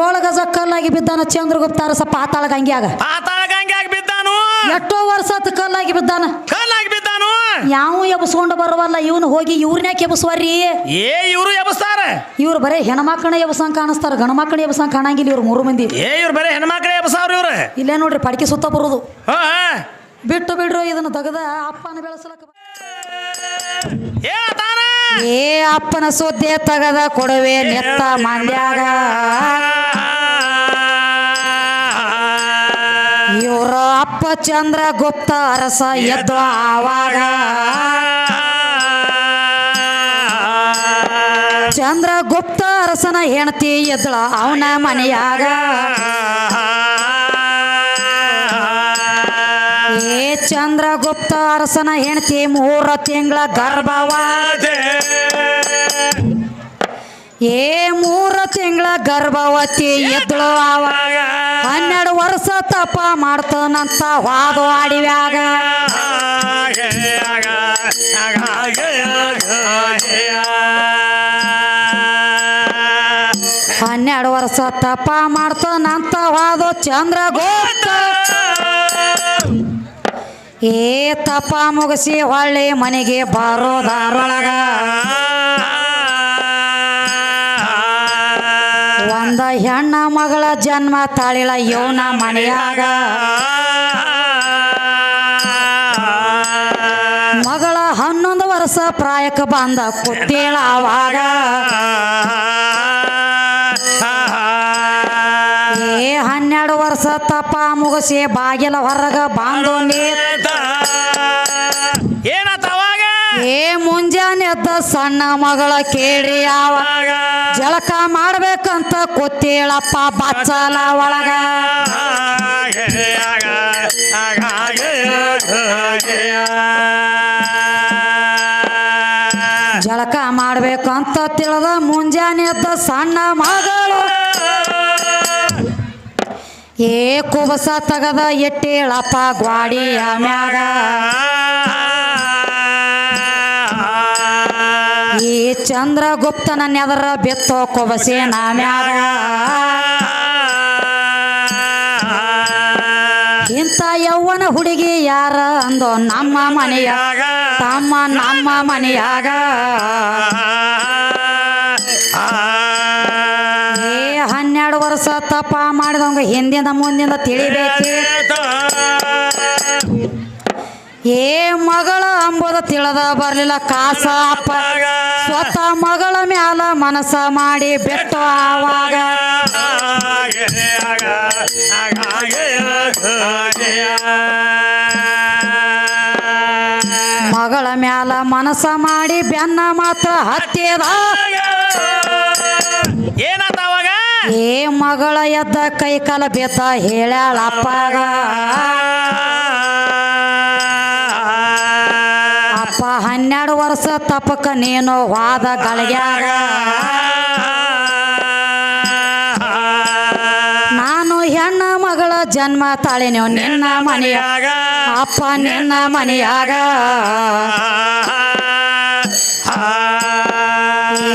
ಏಳು ಗಜ ಕಲ್ಲಾಗಿ ಬಿದ್ದಾನ ಚಂದ್ರಗುಪ್ತ ಅರಸ ಪಾತಾಳ ಗಂಗ್ಯಾಗ. ಪಾತಾಳ ಗಂಗ್ಯಾಗ ಬಿದ್ದಾನು? ಎಷ್ಟೋ ವರ್ಷ ಆತು ಕಲ್ಲಾಗಿ ಬಿದ್ದಾನ. ಕಲ್ಲಾಗಿ ಬಿದ್ದಾನು? ಯಾವ ಎಬ್ಸ್ಕೊಂಡು ಬರವಲ್ಲ ಇವನು ಹೋಗಿ ಇವ್ರನ್ಯಾಕೆ ಎಬ್ಸ್ವಾರ್ರಿ? ಏ ಇವರು ಎಬಸ್ತಾರ? ಇವ್ರು ಬರೇ ಹೆಣ್ಮಕ್ಳನ್ನ ಎಬ್ಸಂಗ್ ಕಾಣಿಸ್ತಾರ ಗಂಡ ಮಕ್ಕಳ ಎಬ್ಸಂಗ್ ಕಾಣಂಗಿಲ್ಲ ಇವ್ರು ಮೂರು ಮಂದಿ. ಏ ಇವ್ರು ಬರೇ ಹೆಣ್ಮಕ್ಳೇ ಎಬಸಾವ್ರ ಇವ್ರು? ಇಲ್ಲೇ ನೋಡ್ರಿ ಪಡಕೆ ಸುತ್ತ ಬರೋದು. ಬಿಟ್ಟು ಬಿಡ್ರು ಇದನ್ನ ತಗದ ಅಪ್ಪನ ಬೆಳೆಸಲಕ್ಕ ಏ ತಾನ ಏ ಅಪ್ಪನ ಸುದ್ದಿ ತಗದ ಕೊಡುವೆ ನೆತ್ತ ಮಂದ್ಯಾಗ ಇವ್ರ ಅಪ್ಪ ಚಂದ್ರ ಗುಪ್ತ ಅರಸ ಎದ್ದು ಆವಾಗ ಚಂದ್ರ ಗುಪ್ತ ಅರಸನ ಹೆಂಡತಿ ಎದ್ದಳ ಅವನ ಮನೆಯಾಗ. ಏ ಚಂದ್ರ ಗುಪ್ತ ಅರಸನ ಹೆಂಡತಿ ಮೂರ ತಿಂಗಳ ಗರ್ಭವಾದ ಏ ಮೂರ ತಿಂಗಳ ಗರ್ಭವತಿ ಎದ್ದಳು ಆವಾಗ. ಹನ್ನೆರಡು ವರ್ಷ ತಪ ಮಾಡ್ತಾನಂತ ವಾದು ಆಡಿವ್ಯಾಗ. ಹನ್ನೆರಡು ವರ್ಷ ತಪ ಮಾಡ್ತಾನಂತ ವಾದು ಚಂದ್ರ ಗೋಪ್ತ ಏ ತಪ ಮುಗಿಸಿ ಹೊಳ್ಳಿ ಮನೆಗೆ ಬರೋದಾರೊಳಗ. ಒಂದ ಹೆಣ್ಣ ಮಗಳ ಜನ್ಮ ತಾಳಿಳ ಯೋನ ಮನೆಯಾಗ. ಮಗಳ ಹನ್ನೊಂದು ವರ್ಷ ಪ್ರಾಯಕ ಬಂದ ಕುತ್ತೇಳ ಅವಾಗ. ಏ ಹನ್ನೆರಡು ವರ್ಷ ತಪ್ಪ ಮುಗಿಸಿ ಬಾಗಿಲ ಹೊರಗ ಬಾಂಧೋ ನೀರ್ ಏನಾತ ಏ ಮುಂಜಾನೆ ಎದ್ದ ಸಣ್ಣ ಮಗಳ ಕೇಳಿ ಯಾವ ಜಳಕ ಮಾಡ್ಬೇಕಂತ ಕೊತ್ತೇಳಪ್ಪ ಬಚ್ಚಲ ಒಳಗ. ಜಳಕ ಮಾಡ್ಬೇಕಂತ ತಿಳಿದ ಮುಂಜಾನೆ ಎದ್ದ ಸಣ್ಣ ಮಗಳು. ಏ ಕುಬಸ ತಗದ ಎಟ್ಟೇಳಪ್ಪ ಗ್ವಾಡಿಯ ಮ್ಯಾಗ. ಈ ಚಂದ್ರಗುಪ್ತನ ನೆದರ ಬೆತ್ತೋ ಕೊಬಸೆ ಮ್ಯಾಗ ಇಂಥ ಯೌವನ ಹುಡುಗಿ ಯಾರ ಅಂದೋ ನಮ್ಮ ಮನೆಯಾಗ. ತಮ್ಮ ನಮ್ಮ ಮನೆಯಾಗ. ಹನ್ನೆರಡು ವರ್ಷ ತಪ್ಪ ಮಾಡಿದವಂಗ ಹಿಂದಿಂದ ಮುಂದಿಂದ ತಿಳಿಬೇಕು. ಏ ಮಗಳ ಅಂಬುದ ತಿಳಿದ ಬರ್ಲಿಲ್ಲ ಕಾಸ ಅಪ್ಪ ಸ್ವತಃ ಮಗಳ ಮ್ಯಾಲ ಮನಸ ಮಾಡಿ ಬೆಟ್ಟು ಆವಾಗ. ಮಗಳ ಮ್ಯಾಲ ಮನಸ ಮಾಡಿ ಬೆನ್ನ ಮಾತ್ರ ಹತ್ತಿದ. ಏ ಮಗಳ ಎದ್ದ ಕೈ ಕಾಲ ಬೇತ ಹೇಳ್ಯಾಳಪ್ಪಾಗ. ಹನ್ನೆರಡು ವರ್ಷ ತಪಕ ನೀನು ವಾದ ಗಳಿಗ್ಯಾಗ ನಾನು ಹೆಣ್ಣ ಮಗಳ ಜನ್ಮ ತಾಳಿನ ನಿನ್ನ ಮನೆಯಾಗ. ಅಪ್ಪ ನಿನ್ನ ಮನೆಯಾಗ.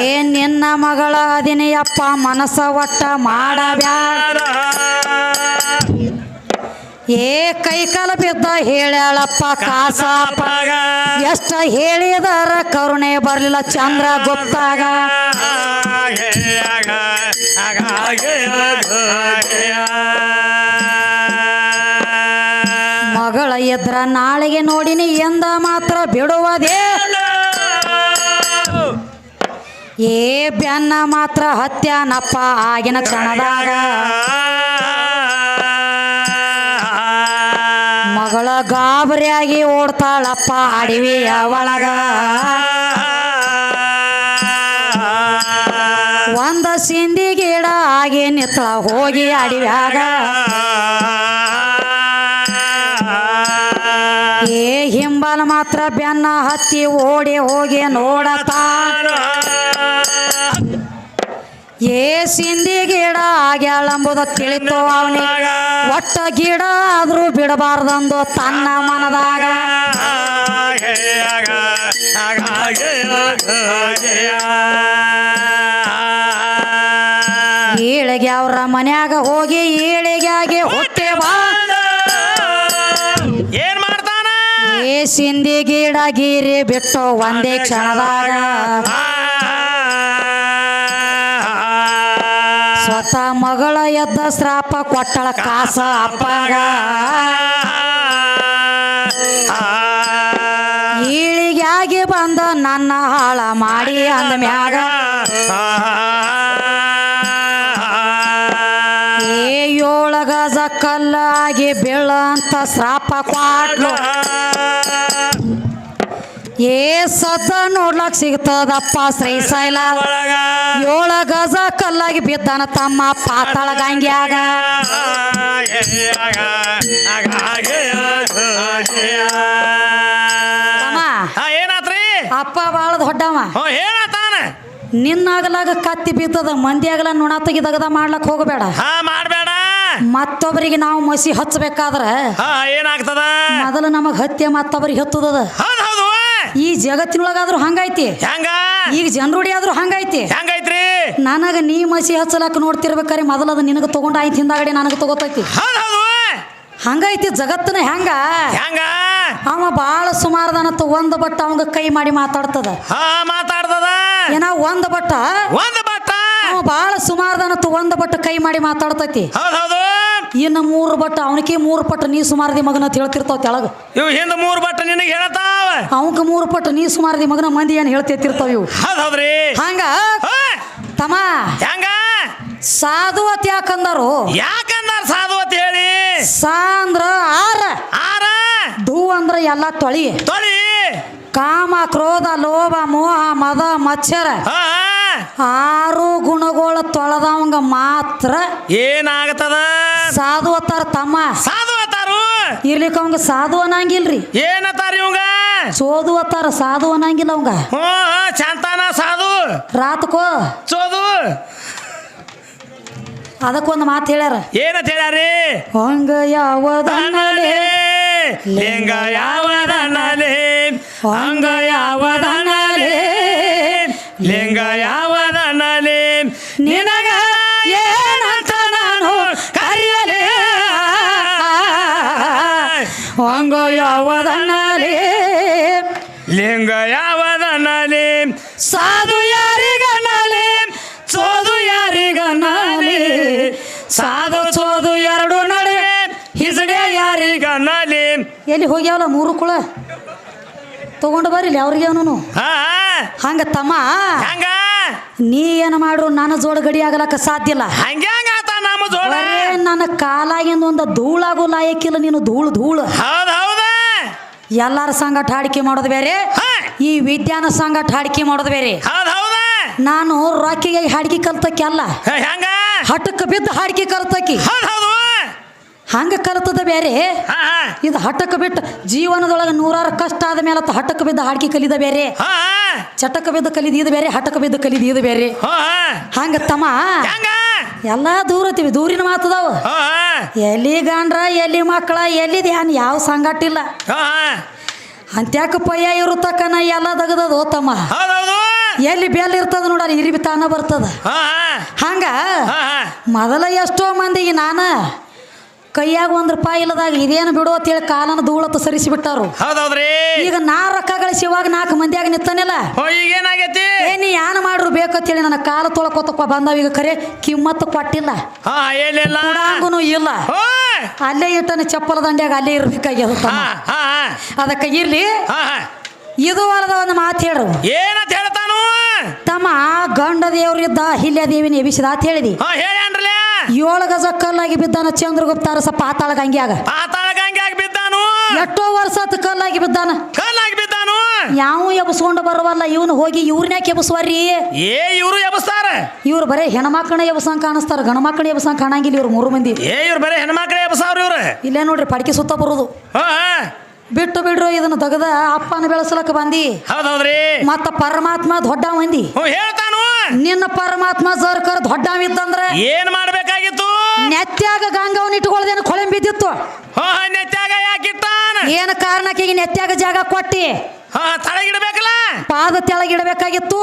ಏ ನಿನ್ನ ಮಗಳ ಅದಿನಿಯಪ್ಪ ಮನಸ್ಸ ಒಟ್ಟ ಮಾಡಬ್ಯಾಡ. ಏ ಕೈ ಕಾಲ ಬಿದ್ದ ಹೇಳ್ಯಾಳಪ್ಪ ಕಾಸಪ್ಪ ಎಷ್ಟ ಹೇಳಿದರ ಕರುಣೆ ಬರಲಿಲ್ಲ, ಚಂದ್ರ ಗೊತ್ತಾಗ. ಮಗಳ ಎದ್ರ ನಾಳೆಗೆ ನೋಡಿನಿ, ಎಂದ ಮಾತ್ರ ಬಿಡುವುದೇ ಏ ಬೆನ್ನ ಮಾತ್ರ ಹತ್ಯಾನಪ್ಪ ಆಗಿನ ಕ್ಷಣದಾಗ. ಮಗಳ ಗಾಬರಿಯಾಗಿ ಓಡ್ತಾಳಪ್ಪ ಅಡವಿಯ ಒಳಗ. ಒಂದ ಸಿಂದಿ ಗಿಡ ಆಗಿ ನಿತ್ತಳ ಹೋಗಿ ಅಡವ್ಯಾಗ. ಏ ಹಿಂಬಲ್ ಮಾತ್ರ ಬೆನ್ನ ಹತ್ತಿ ಓಡಿ ಹೋಗಿ ನೋಡತಾ ಏ ಸಿಂದಿ ಗಿಡ ಆಗ್ಯಾಳಂಬುದ ತಿಳಿತು ಅವನಿಗೆ. ಒಟ್ಟ ಗಿಡ ಆದ್ರೂ ಬಿಡಬಾರ್ದಂದು ತನ್ನ ಮನದಾಗ. ಈಳಿಗೆ ಅವ್ರ ಮನ್ಯಾಗ ಹೋಗಿ ಏಳಿಗೆ ಹೊಟ್ಟೆ ಏನ್ ಮಾಡ್ತಾನ? ಏ ಸಿಂದಿ ಗಿಡ ಗೀರಿ ಬಿಟ್ಟು ಒಂದೇ ಕ್ಷಣದಾಗ ಮಗಳ ಎದ್ದ ಶ್ರಾಪ ಕೊಟ್ಟಳ ಕಾಸ ಅಪ್ಪಗ. ಈಳಿಗಾಗಿ ಬಂದ ನನ್ನ ಹಾಳ ಮಾಡಿ ಅಂದ ಮ್ಯಾಗ. ಏ ಏಳ ಗಜ ಕಲ್ಲಾಗಿ ಬೀಳ ಅಂತ ಶ್ರಾಪ ಕ್ವಾಟ್ಲು ಏ ಸತ ನೋಡ್ಲಕ್ ಸಿಗ್ತದಪ್ಪ ಶ್ರೀಶೈಲ ಏಳ ಗಜ ಕಲ್ಲಾಗಿ ಬಿದ್ದಾನ ತಮ್ಮ ಪಾತಾಳ ಗಂಗ್ಯಾಗ. ಅಪ್ಪ ಬಾಳ ದೊಡ್ಡವ ನಿನ್ನಾಗಲಾಗ ಕತ್ತಿ ಬಿತ್ತದ ಆಗಲ ನುಣ ತೆಗಿದಗದ ಮಾಡ್ಲಕ್ ಹೋಗಬೇಡ. ಮಾಡ್ಬೇಡ. ಮತ್ತೊಬ್ಬರಿಗೆ ನಾವು ಮಸಿ ಹಚ್ಚಬೇಕಾದ್ರ ಏನಾಗ್ತದ? ಮೊದಲು ನಮಗ್ ಹತ್ಯೆ ಮತ್ತೊಬ್ಬರಿಗೆ ಹತ್ತದ ಈ ಜಗತ್ತಿನೊಳಗಾದ್ರೂ ಹಂಗೈತಿ. ಹೆಂಗ? ಈಗ ಜನರುಡಿ ಆದ್ರೂ ಹಂಗೈತಿ. ಹಂಗೈತ್ರಿ? ನನಗ ನೀ ಮಸಿ ಹಚ್ಚಲಾಕ ನೋಡ್ತಿರ್ಬೇಕಾರೆ ಮೊದಲ ಅದ ನಿನಗೆ ತಗೊಂಡ ಆಯ್ತು ಹಿಂದಾಗಡೆ ನನಗ ತಗೋತೈತಿ. ಹಂಗೈತಿ ಜಗತ್ತಿನ ಹೆಂಗ? ಹೆಂಗ? ಅವ ಬಾಳ ಸುಮಾರದನ ಒಂದ್ ಬಟ್ಟ ಅವಂಗ ಕೈ ಮಾಡಿ ಮಾತಾಡ್ತದ. ಹಾ ಮಾತಾಡ್ತದ. ಏನ ಒಂದ್ ಬಟ್ಟ? ಒಂದ್ ಬಟ್ಟ? ಅವ ಬಾಳ ಸುಮಾರದನ ಒಂದ್ ಬಟ್ಟ ಕೈ ಮಾಡಿ ಮಾತಾಡ್ತೈತಿ. ಹೌದು ಹೌದು. ಇನ್ನು ಮೂರು ಬಟ್ಟ ಅವನಿಗೆ ಮೂರು ಪಟ್ಟ ನೀ ಸುಮಾರದಿ ಮಗನ ಅಂತ ಹೇಳ್ತಿರ್ತಾವ ತೆಳಗ ಇವ್ ಹಿಂದ ಮೂರು ಬಟ್ಟ ನಿನಗೆ ಹೇಳತಾವ. ಅವನ್ಕ ಮೂರು ಪಟ್ಟ ನೀ ಸುಮಾರದಿ ಮಗನ ಮಂದಿ ಏನು ಹೇಳ್ತಿರ್ತಾವ ಇವು. ಹೌದ್ ಹೌದ್ರಿ. ಹಂಗ? ತಮ್ಮ! ಹೆಂಗ? ಸಾಧುವತ್ ಯಾಕಂದರು? ಯಾಕಂದಾರ ಸಾಧು ಅಂತ ಹೇಳಿ? ಸಾ ಅಂದ್ರ ಆರ. ಆರ? ಧೂ ಅಂದ್ರ ಎಲ್ಲ ತೊಳಿ. ತೊಳಿ. ಕಾಮ ಕ್ರೋಧ ಲೋಭ ಮೋಹ ಮದ ಮಚ್ಚರ ಹಾ ಆರು ಗುಣಗಳ ತೊಳೆದವಂಗ ಮಾತ್ರ ಏನಾಗತದ ಸಾಧು ಅತ್ತಾರ ತಮ್ಮ. ಸಾಧು ಅತ್ತಾರು? ಇರ್ಲಿಕ್ಕೆ ಅವಂಗ ಸಾಧು ಅನ್ನಂಗಿಲ್ರಿ. ಏನತ್ತಾರ ಇವಂಗ? ಸೋದು ಅತ್ತಾರ ಸಾಧು ಅನ್ನಂಗಿಲ್ಲ ಅವಂಗ. ಹ್ಞೂ ಶಾಂತಾನ ಸಾಧು. ರಾತ್ಕೋ. ಸೋದು. ಅದಕ್ಕೊಂದು ಮಾತು ಹೇಳ್ಯಾರ. ಏನಂತ ಹೇಳ್ಯಾರಿ? ಹಂಗ ಯಾವದನ್ನಲೇ ಲಿಂಗ ಯಾವದನಲೆ ಅಂಗ ಸಾಧು ಸೋದು ಎರಡು ನಡುವೆ ಹಿಸಡೆ ಯಾರಿಗನಲೆ ಎಲ್ಲಿ ಹೋಗ್ಯಾವಲ್ಲ ಮೂರು ಕುಳ? ತಗೊಂಡು ಬರ್ರಿ ಅವ್ರಿಗೆ ಅವನು ಹಾ ಹಂಗ ತಮ್ಮ. ಹಂಗ. ನೀ ಏನು ಮಾಡ್ರು? ನನ್ನ ಜೋಡ ಗಡಿ ಆಗಲಕ್ಕ ಸಾಧ್ಯ ಇಲ್ಲ. ಹಂಗ್ಯಾಂಗ ಆತ ನಮ್ಮ ಜೋಡ ಬರೇ ನನ್ನ ಕಾಲಾಗಿಂದ ಒಂದು ಧೂಳಾಗೋ ಲಾಯಕ್ಕಿಲ್ಲ ನೀನು ಧೂಳು ಧೂಳು. ಹೌದ್ ಹೌದ. ಎಲ್ಲಾರ ಸಂಗಟ ಹಾಡಿಕೆ ಮಾಡೋದು ಬೇರೆ. ಹಾ. ಈ ವಿಜ್ಞಾನ ಸಂಗಟ ಹಾಡಿಕೆ ಮಾಡೋದು ಬೇರೆ. ಹೌದ್ ಹೌದ. ನಾನು ರಾಕಿಗೆ ಹಾಡಿಕೆ ಕಲ್ತಕ್ಕೆ ಅಲ್ಲ ಹೆಂಗ. ಹಟ್ಟಕ್ಕೆ ಬಿದ್ದು ಹಾಡಿಕೆ ಕರ್ತಕಿ. ಹಂಗೆ ಕಲ್ತದ ಬೇರೆ ಇದು ಹಟಕ್ ಬಿಟ್ಟು ಜೀವನದೊಳಗೆ ನೂರಾರು ಕಷ್ಟ ಆದ ಮೇಲೆ ಹಟಕ್ ಬಿದ್ದ ಹಾಡಿಕೆ ಕಲಿದ ಬೇರೆ ಚಟಕ ಬಿದ್ದ ಕಲಿದ ಇದು ಬೇರೆ ಹಟಕ ಬಿದ್ದ ಕಲಿದ ಇದು ಬೇರೆ ಹಂಗ ತಮ್ಮ? ಎಲ್ಲಾ ದೂರ ಐತಿವಿ ದೂರಿನ ಮಾತದಾವು ಎಲ್ಲಿ ಗಾಂಡ್ರ ಎಲ್ಲಿ ಮಕ್ಕಳ ಎಲ್ಲಿ ಧ್ಯಾನ ಯಾವ ಸಂಗಟ್ಟಿಲ್ಲ ಹಾ ಅಂತ್ಯಾಕ ಪಯ್ಯ ಇರುತ್ತಕ್ಕನ ಎಲ್ಲ ದಗದದು ತಮ್ಮ ಎಲ್ಲಿ ಬೆಲ್ ಇರ್ತದ ನೋಡ ಇರಿ ತಾನ ಬರ್ತದ. ಹಂಗ ಮೊದಲ ಎಷ್ಟೋ ಮಂದಿಗೆ ನಾನು ಕೈಯಾಗ ಒಂದ್ ರೂಪಾಯಿ ಇಲ್ಲದಾಗ ಇದೇನು ಬಿಡು ಅಂತೇಳಿ ಕಾಲನ ಧೂಳತ್ತು ಸರಿಸಿ ಬಿಟ್ಟಾರು ಈಗ ನಾ ರೊಕ್ಕ ಗಳಿಸಿವಾಗ ನಾಲ್ಕು ಮಂದಿಯಾಗ ನಿತ್ತಾನಿಲ್ಲ ಏ ನೀ ಯಾನ ಮಾಡ್ರು ಬೇಕಂತೇಳಿ ನನ್ನ ಕಾಲ ತೊಳ್ಕೊತಪ್ಪ ಬಂದಾವ. ಈಗ ಕರೆ ಕಿಮ್ಮತ್ತು ಕೊಟ್ಟಿಲ್ಲ. ಇಲ್ಲ? ಅಲ್ಲೇ ಇಟ್ಟನ ಚಪ್ಪಲ ದಂಡ್ಯಾಗ ಅಲ್ಲೇ ಇರ್ಬೇಕಾಗ್ಯದ ಅದಕ್ಕೆ ಇರ್ಲಿ. ಇದು ಅಲ್ಲದ ಒಂದು ಮಾತು ಹೇಳ್ರು ಏನಂತ ತಮ್ಮ ಗಂಡ ದೇವ್ರಿದ್ದ ಹಿಲ್ಯ ದೇವಿನ ಎಬಿಸಿದ ಅಂತ ಹೇಳಿದಿ. ಹಾ ಏಳು ಗಜ ಕಲ್ಲಾಗಿ ಬಿದ್ದಾನ ಚಂದ್ರಗುಪ್ತ ಅರಸ ಪಾತಾಳ ಗಂಗ್ಯಾಗ ಪಾತಾಳ ಗಂಗ್ಯಾಗ ಬಿದ್ದಾನು. ಎಷ್ಟೋ ವರ್ಷದ ಕಲ್ಲಾಗಿ ಬಿದ್ದಾನ. ಕಲ್ಲಾಗಿ ಬಿದ್ದಾನು. ಯಾವ ಎಬ್ಸ್ಕೊಂಡು ಬರವಲ್ಲ ಇವನು ಹೋಗಿ ಇವ್ರನ್ಯಾಕೆ ಎಬ್ಸುವರ್ರಿ? ಏ ಇವರು ಎಬಸ್ತಾರ. ಇವ್ರು ಬರೇ ಹೆಣ್ಮಕ್ಳನ್ನ ಎಬ್ಸಂಗ್ ಕಾಣಿಸ್ತಾರ ಗಂಡ ಮಕ್ಕಳ ಎಬ್ಸಂಗ್ ಕಾಣಂಗಿಲ್ಲ ಇವ್ರು ಮೂರು ಮಂದಿ. ಏ ಇವ್ರು ಬರೇ ಹೆಣ್ಮಕ್ಳೇ ಎಬಸಾವ್ರಿ ಇವ್ರು. ಇಲ್ಲೇ ನೋಡ್ರಿ ಪಡಕೆ ಸುತ್ತ ಬರುದು. ಹಾ. ಬಿಟ್ಟು ಬಿಡ್ರು ಇದನ್ನ ತೆಗೆದ ಅಪ್ಪನ ಬೆಳೆಸಲಕ್ಕ ಬಂದಿ. ಹೌದೌದ್ರಿ. ಮತ್ತ ಪರಮಾತ್ಮ ದೊಡ್ಡ ಮಂದಿ ಹೇಳ್ತಾನು ನಿನ್ನ ಪರಮಾತ್ಮ ಸರ್ಕರ್ ದೊಡ್ಡವಿತ್ತಂದ್ರ ಏನ್ ಮಾಡ್ಬೇಕಾಗಿತ್ತು? ನೆತ್ಯಾಗ ಗಂಗವನ್ನ ಇಟ್ಕೊಳ್ದೇನು ಕೊಳೆಂ ಬಿದ್ದಿತ್ತು. ಹೋ ನೆತ್ತಾಗ ಯಾಕಿಟ್ಟಾನ ಏನ ಕಾರಣಕ್ಕೆ ಈಗ ನೆತ್ಯಾಗ ಜಾಗ ಕೊಟ್ಟಿ? ತಳಗಿಡಬೇಕಲ್ಲ? ಪಾದ ತೆಳಗಿಡಬೇಕಾಗಿತ್ತು.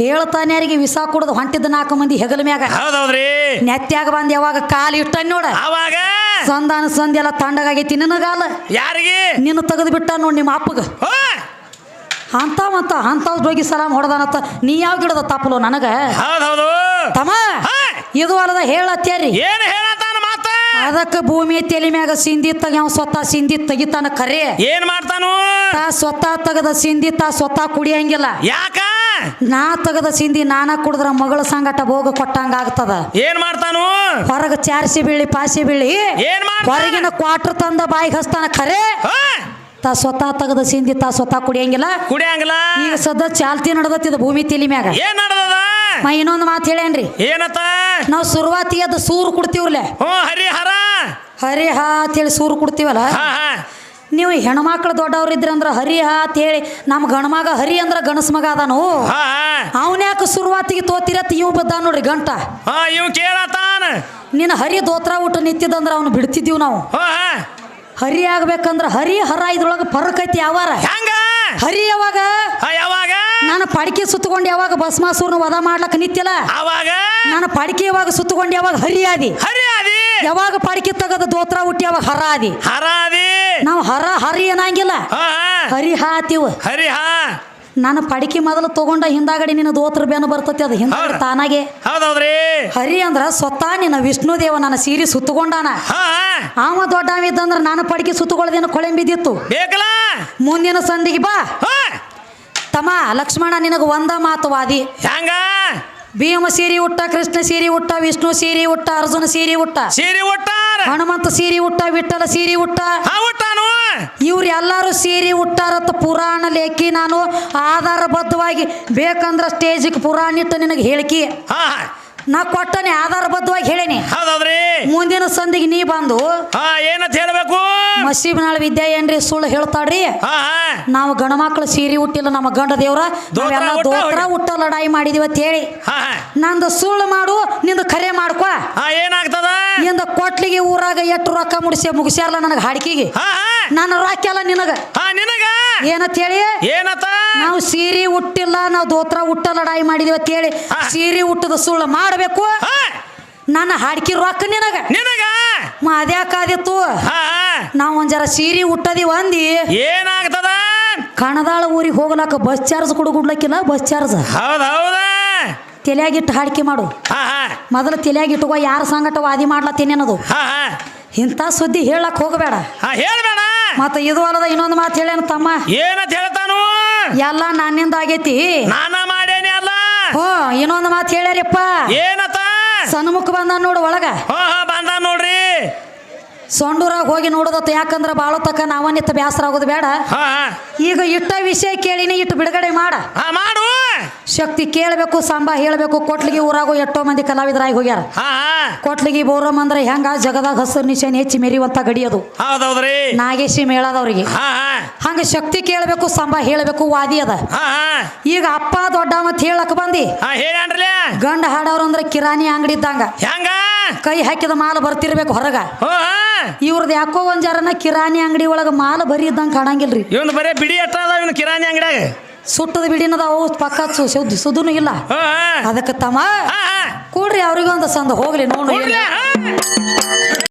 ಹೇಳ್ತಾನೆ ಅವರಿಗೆ ವಿಸ ಕುಡ್ದು ಹೊಂಟಿದ್ದ ನಾಲ್ಕು ಮಂದಿ ಹೆಗಲ ಮ್ಯಾಗ. ಹೌದೌದ್ರಿ. ನೆತ್ಯಾಗ ಬಂದ್ ಯಾವಾಗ ಕಾಲು ಇಟ್ಟ ನೋಡ. ಅವಾಗ? ಸಂದಾನ ಸಂಧಿ ಎಲ್ಲ ತಂಡಗಾಗೈತಿ ನಿನಗಾಲ. ಯಾರಿಗೆ? ನಿನ್ನ ತೆಗೆದು ಬಿಟ್ಟ ನೋಡಿ ನಿಮ್ಮ ಅಪ್ಪಗ. ಅಂತಾವಂತ ಅಂತಾವ್ ಜೋಗಿ ಸಲಾಮ್ ಹೊಡೆದಾನತ್ತ ನೀ ಯಾವ ಗಿಡದ ತಪ್ಪಲು ನನಗ? ತಮ್ಮ ಇದು ಅಲ್ಲದ ಹೇಳತ್ತೇರಿ ಏನು ಮಾತ? ಅದಕ್ಕ ಭೂಮಿ ತೆಲಿ ಮ್ಯಾಗ ಸಿಂಧಿ ತಗ ಸ್ವತಃ ಸಿಂಧಿ ತೆಗಿತಾನ ಕರೆ ಏನ್ ಮಾಡ್ತಾನು? ತಾ ಸ್ವತಃ ತೆಗದ ಸಿಂಧಿ ತಾ ಸ್ವತಃ ಕುಡಿಯಂಗಿಲ್ಲ. ಯಾಕ? ನಾ ತೆಗೆದ ಸಿಂಧಿ ನಾನ ಕುಡಿದ್ರ ಮಗಳ ಸಂಗಟ ಭೋಗ ಕೊಟ್ಟಂಗ ಆಗ್ತದ. ಏನ್ ಮಾಡ್ತಾನು? ಹೊರಗ ಚಾರ್ಸಿ ಬೀಳಿ ಪಾಸಿ ಬೀಳಿ ಏನ್ ಹೊರಗಿನ ಕ್ವಾಟ್ರ್ ತಂದ ಬಾಯಿಗೆ ಹಸ್ತಾನ ಖರೆ. ತಾ ಸ್ವತಃ ತೆಗೆದ ಸಿಂಧಿ ತಾ ಸ್ವತಃ ಕುಡಿಯಂಗಿಲ್ಲ. ಕುಡಿಯಂಗಿಲ್ಲ? ಈಗ ಸದ್ದ ಚಾಲ್ತಿ ನಡ್ದತ್ತಿದ ಭೂಮಿ ತಿಲಿ ಮ್ಯಾಗ. ಏನ್ ನಡದದ? ಇನ್ನೊಂದು ಮಾತು ಹೇಳೇನ್ರಿ? ಏನತ್ತ? ನಾವು ಸುರುವಾತಿ ಅದ ಸೂರು ಕುಡ್ತೀವ್ರಲ್ಲ. ಹ್ಞೂ ಹರಿಹರ. ಹರಿ ಹಾ ಅಂತೇಳಿ ಸೂರು ಕೊಡ್ತೀವಲ್ಲ? ನೀವು ಹೆಣ್ಮಕ್ಳು ದೊಡ್ಡವ್ರು ಅಂದ್ರೆ ಹರಿ ಹಾ ಅಂತೇಳಿ ನಮ್ಮ ಗಣಮಗ ಹರಿ ಅಂದ್ರೆ ಗಣಸ್ ಮಗ ಅದಾನು. ಅವನ್ಯಾಕ ಶುರುವಾತಿಗೆ ತೋತಿರತ್ತ? ಇವ್ ಬದ್ದ ನೋಡ್ರಿ ಗಂಟ. ಇವ್ ಕೇಳತಾನ ನಿನ್ನ ಹರಿ ದೋತ್ರ ಊಟ ನಿಂತಿದ್ದಂದ್ರ ಅವ್ನು ಬಿಡ್ತಿದ್ದೀವಿ ನಾವು. ಹರಿ ಆಗ್ಬೇಕಂದ್ರ ಹರಿ ಹರ ಇದ್ರೊಳಗೆ ಫರಕ್ ಐತಿ ಯಾವಾರ. ಹೆಂಗ? ಹರಿ ಯಾವಾಗ? ಯಾವಾಗ? ನಾನು ಪಡಿಕೆ ಸುತ್ತಕೊಂಡು ಯಾವಾಗ ಭಸ್ಮಾಸೂರ್ನ ವಧ ಮಾಡ್ಲಕ್ಕ ನಿತ್ಯಲ್ಲ? ಅವಾಗ ನಾನು ಪಡಿಕೆ ಯಾವಾಗ ಸುತ್ತಕೊಂಡು ಯಾವಾಗ ಹರಿ ಹರಿಯಾದಿ ಹರಿ ಅದಿ ಯಾವಾಗ ಪಾಡಿಕೆ ತಗದ ದೋತ್ರ ಹುಟ್ಟಿ ಅವಾಗ ಹರಾದಿ. ಹರಾದಿ? ನಾವು ಹರ ಹರಿ ಏನಂಗಿಲ್ಲ ಹಾ ಹಾ. ಹರಿ ಹಾತಿವ ಹರಿ ಹಾ. ನಾನು ಪಡಿಕೆ ಮೊದಲು ತಗೊಂಡ ಹಿಂದಾಗಡೆ ನಿನ್ನ ದೋತ್ರ ಬೇನು ಬರ್ತತಿ ಅದು ಹಿಂದಾಗಡೆ ಹೌದು. ತಾನಾಗೆ. ಹೌದೌದ್ರಿ? ಹರಿ ಅಂದ್ರ ಸ್ವತಃ ನಿನ್ನ ವಿಷ್ಣುದೇವ ನನ್ನ ಸೀರೆ ಸುತ್ತಕೊಂಡಾನ. ಹಾ ದೊಡ್ಡ ಇದ್ದಂದ್ರ ನಾನು ಪಡಿಕೆ ಸುತ್ತಕೊಳ್ಳದೇನು ಕೊಳೆಂಬಿದ್ದಿತ್ತು. ಬಿದ್ದಿತ್ತು ಮುಂದಿನ ಸಂದಿಗೆ ಬಾ. ತಮ್ಮ ಲಕ್ಷ್ಮಣ ನಿನಗ ಒಂದ ಮಾತು ವಾದಿ. ಹೆಂಗ? ಭೀಮ ಸೀರೆ ಉಟ್ಟ ಕೃಷ್ಣ ಸೀರೆ ಉಟ್ಟ ವಿಷ್ಣು ಸೀರೆ ಉಟ್ಟ ಅರ್ಜುನ ಸೀರೆ ಉಟ್ಟ ಸೀರೆ ಒಟ್ಟಾರ ಹನುಮಂತ ಸೀರೆ ಉಟ್ಟ ವಿಠಲ ಸೀರೆ ಉಟ್ಟ ಹಾ ಒಟ್ಟಾನು ಇವ್ರು ಎಲ್ಲರೂ ಸೀರೆ ಹುಟ್ಟಾರತ್ತ ಪುರಾಣ ಲೇಖಿ ನಾನು ಆಧಾರಬದ್ಧವಾಗಿ ಬೇಕಂದ್ರ ಸ್ಟೇಜಿಗೆ ಪುರಾಣ ಇಟ್ಟು ನಿನಗೆ ಹೇಳಿಕೆ. ನಾ ಕೊಟ್ಟನೆ ಆಧಾರಬದ್ಧವಾಗಿ ಹೇಳೇನಿ. ಹೌದೌದ್ರಿ. ಮುಂದಿನ ಸಂದಿಗೆ ನೀ ಬಂದು ಏನಂತ ಹೇಳ್ಬೇಕು? ಮಸೀಬ್ನಾಳ ವಿದ್ಯೆ ಏನ್ರಿ? ಸುಳ್ಳು ಹೇಳ್ತಾಡ್ರಿ ನಾವು ಗಣಮಕ್ಳು ಸೀರೆ ಉಟ್ಟಿಲ್ಲ ನಮ್ಮ ಗಂಡ ದೇವ್ರ. ನಾವೆಲ್ಲ ಉಟ್ಟ ದೋತ್ರ ಹೋಗಿ. ಉಟ್ಟ ಲಡಾಯಿ ಮಾಡಿದೀವಿ ಅಂತ ಹೇಳಿ. ನಂದು ಸುಳ್ಳು ಮಾಡು ನಿಂದು ಕರೆ ಮಾಡ್ಕೊ. ಏನಾಗ್ತದ? ನಿಂದ ಕೊಟ್ಲಿಗೆ ಊರಾಗ ಎಷ್ಟು ರೊಕ್ಕ ಮುಡಿಸಿ ಮುಗಿಸ್ಯಾರಲ್ಲ ನನಗೆ ಹಾಡಿಕೆಗೆ. ನನ್ನ ರೊಕ್ಕ ಎಲ್ಲ ನಿನಗ. ಏನಂತ ಹೇಳಿ? ಏನತ್ತ ನಾವು ಸೀರೆ ಉಟ್ಟಿಲ್ಲ ನಾವು ದೋತ್ರ ಉಟ್ಟ ಲಡಾಯಿ ಮಾಡಿದೀವಿ ಅಂತ ಹೇಳಿ. ಸೀರೆ ಉಟ್ಟದ ಸುಳ್ಳು ಮಾಡಬೇಕು. ಹಾ ನನ್ನ ಹಾಡ್ಕಿ ರೊಕ್ಕ ನಿನಗ. ನಿನಗ? ಹಾ ನಾವು ಒಂದ್ ಜರ ಸೀರೆ ಉಟ್ಟದಿ ಒಂದಿ. ಏನಾಗ್ತದ? ಕಣದಾಳ ಊರಿಗೆ ಹೋಗ್ಲಾಕ ಬಸ್ ಚಾರ್ಜ್ ಕೊಡುಗುಡ್ಲಕ್ಕಿಲ್ಲ ಬಸ್ ಚಾರ್ಜ್ ತಲೆಯಾಗಿಟ್ಟು ಹಾಡಿಕೆ ಮಾಡು. ಮೊದಲು ತಲೆಯಾಗಿಟ್ಟುಕೋ ಯಾರ ಸಂಗಟ ವಾದಿ ಮಾಡ್ಲತ್ತೀನಿ ಅನ್ನೋದು. ಇಂಥ ಸುದ್ದಿ ಹೇಳಕ್ ಹೋಗಬೇಡ. ಹೇಳ್ಬೇಡ. ಮತ್ತೆ ಇದು ಅಲ್ಲದ ಇನ್ನೊಂದು ಮಾತು ಹೇಳೇನು ತಮ್ಮ? ಏನಂತ ಹೇಳ್ತಾನು? ಎಲ್ಲ ನನ್ನಿಂದ ಆಗೈತಿ. ನಾನ ಮಾಡೇನಿ ಅಲ್ಲ. ಹೋ ಇನ್ನೊಂದು ಮಾತು ಹೇಳ್ಯಾರಪ್ಪ. ಸನ್ಮುಖ ಬಂದ ನೋಡು ಒಳಗ. ಹಾ ಹಾ ಬಂದ ನೋಡ್ರಿ. ಸೊಂಡೂರಾಗ ಹೋಗಿ ನೋಡೋದತ್ತ ಯಾಕಂದ್ರ ಬಾಳ ತಕ್ಕ ನಾವನ್ನಿತ್ತ ಬ್ಯಾಸರ ಆಗೋದು ಬೇಡ. ಹಾ ಹಾ. ಈಗ ಇಟ್ಟ ವಿಷಯ ಕೇಳಿನಿ ಇಟ್ಟು ಬಿಡುಗಡೆ ಮಾಡ. ಹಾ ಮಾಡು. ಶಕ್ತಿ ಕೇಳಬೇಕು ಸಾಂಬಾ ಹೇಳಬೇಕು ಕೊಟ್ಲಿಗೆ ಊರಾಗು ಎಷ್ಟೋ ಮಂದಿ ಕಲಾವಿದರಾಗಿ ಹೋಗ್ಯಾರ. ಕೊಟ್ಲಿಗೆ ಬೋರಮ್ ಅಂದ್ರೆ ಹೆಂಗ? ಜಗದಾಗ ಹಸಿರು ನಿಶಾನೆ ಹೆಚ್ಚಿ ಮೆರಿವಂತ ಗಡಿಯೋದು ಅದು. ನಾಗೇಶಿ ಮೇಳದವ್ರಿಗೆ ಹಂಗ ಶಕ್ತಿ ಕೇಳಬೇಕು ಸಾಂಬಾ ಹೇಳಬೇಕು ವಾದಿ ಅದ. ಈಗ ಅಪ್ಪ ದೊಡ್ಡ ಮತ್ ಹೇಳಕ್ ಬಂದಿ. ಗಂಡ ಹಾಡೋರು ಅಂದ್ರೆ ಕಿರಾಣಿ ಅಂಗಡಿ ಇದ್ದಂಗ. ಹೆಂಗ? ಕೈ ಹಾಕಿದ ಮಾಲ್ ಬರ್ತಿರ್ಬೇಕು ಹೊರಗ. ಇವ್ರದ್ ಇವ್ರದ್ದು ಯಾಕೋ ಒಂದ್ ಜಾರನ ಕಿರಾಣಿ ಅಂಗಡಿ ಒಳಗ ಮಾಲ್ ಬರೀ ಇದ್ದಂಗ ಕಾಣಂಗಿಲ್ರಿ. ಇವನ್ ಬರೇ ಬಿಡಿ ಅಟ್ಟ ಇವನು ಕಿರಾಣಿ ಅಂಗಡ್ಯಾಗ. ಸುಟ್ಟದ ಬಿಡಿನದ ಅವು ಪಕ್ಕ ಸುದ್ದಿ ಸುದ್ದುನು ಇಲ್ಲ. ಅದಕ್ಕೆ ತಮ್ಮ ಕೂಡ್ರಿ ಅವ್ರಿಗೊಂದು ಸಂದ ಹೋಗ್ಲಿ ನೋಡು